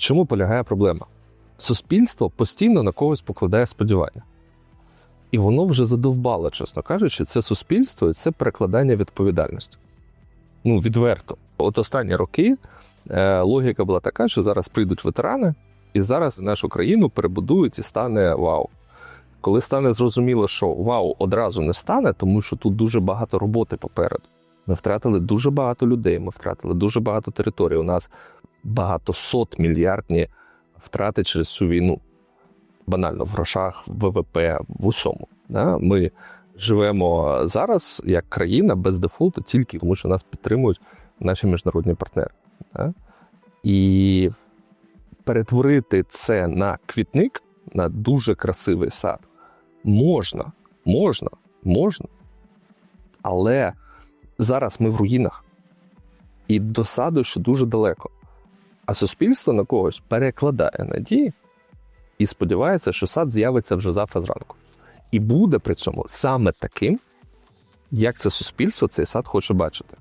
чому полягає проблема? Суспільство постійно на когось покладає сподівання. І воно вже задовбало, чесно кажучи, це суспільство і це перекладання відповідальності. Ну, відверто. От останні роки е, логіка була така, що зараз прийдуть ветерани, і зараз нашу країну перебудують і стане вау. Коли стане зрозуміло, що вау одразу не стане, тому що тут дуже багато роботи попереду. Ми втратили дуже багато людей, ми втратили дуже багато територій. У нас багато сот мільярдні втрати через цю війну. Банально в грошах, в ВВП, в усьому. Да? Ми живемо зараз як країна без дефолту тільки тому, що нас підтримують наші міжнародні партнери. Да? І перетворити це на квітник, на дуже красивий сад можна, можна, можна. Але зараз ми в руїнах. І до саду ще дуже далеко. А суспільство на когось перекладає надії і сподівається, що сад з'явиться вже завтра зранку. І буде при цьому саме таким, як це суспільство цей сад хоче бачити.